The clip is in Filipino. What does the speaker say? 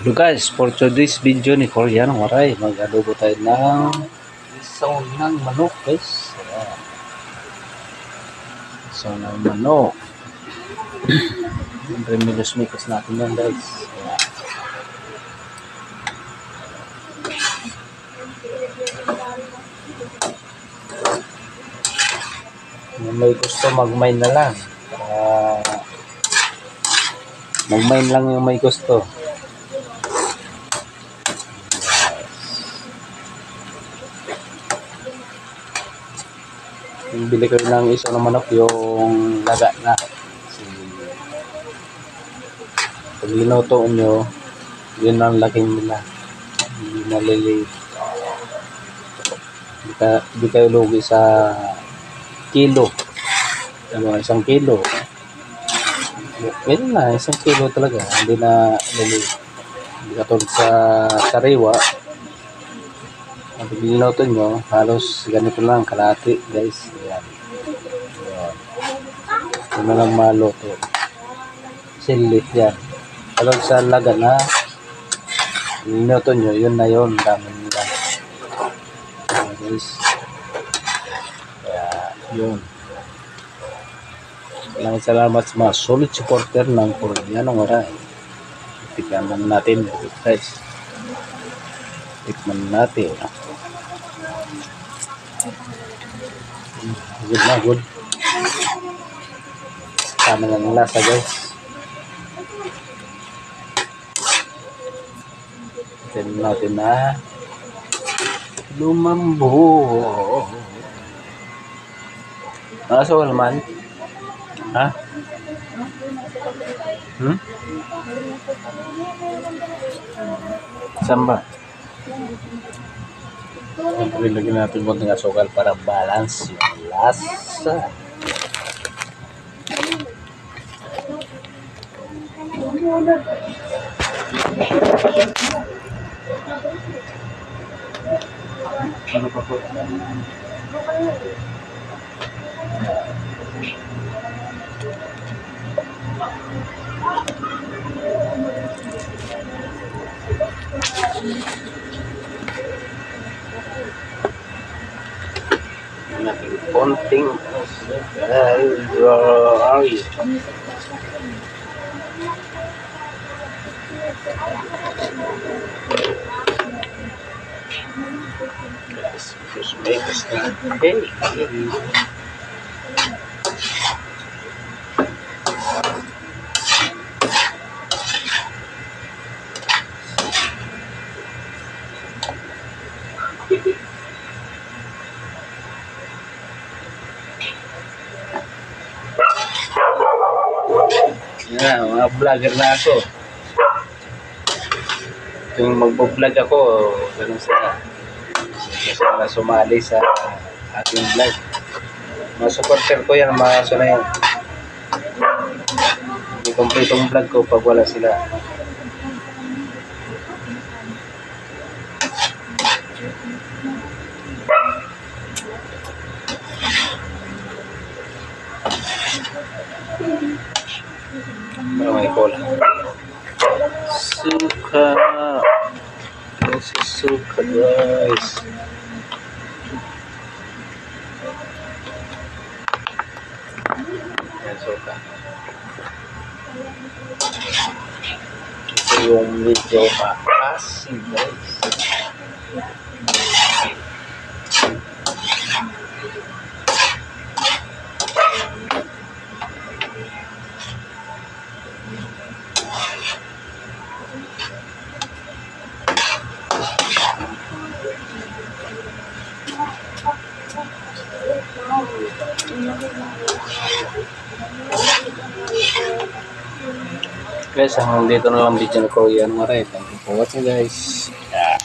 Hello guys, for today's video ni Korean Waray, mag-adobo tayo ng isaw ng manok guys. Ayan. Isaw ng manok. Remedios mix natin yan guys. Ayan. Kung may gusto mag-mine na lang. Para mag-mine lang yung may gusto. Yung bili ko ng isa ng manok yung laga na. Kasi pag linuto nyo, yun ang laking nila. Hindi maliliit. Hindi, ka, hindi kayo lugi sa kilo. Ano, isang kilo. Ganyan na, isang kilo talaga. Hindi na liliit. Hindi katulad sa sariwa. Ang pagluluto nyo, halos ganito lang, kalati guys. Ayan. Ayan. Ito na lang maluto. Silit yan. Kalog sa laga na, niluto nyo, yun na yun, dami nila. Ayan guys. Kaya, yun. Maraming salamat sa mga solid supporter ng Koreanong Oray. Tikman natin guys. Tikman natin. Good na, good. Tama na ng lasa, guys. Tignan natin na lumambo. Nasa man? Ha? Hmm? Saan ba? Siyempre, lagyan natin konting asukal para balance yung lasa. Po? Lagyan One thing. Uh, yes, just make us not Hey. Yan, mga vlogger na ako. Tuwing magbo-vlog ako, ganun sila. Na sumali sa ating vlog. Mga supporter ko yan, mga aso na yan. Hindi kompletong vlog ko pag wala sila. Para may cola. Suka. Ang suka guys. Yan suka. Ito yung medyo maasim guys. guys. Hanggang dito na lang video ko yan mga rin thank you for watching guys. Yeah.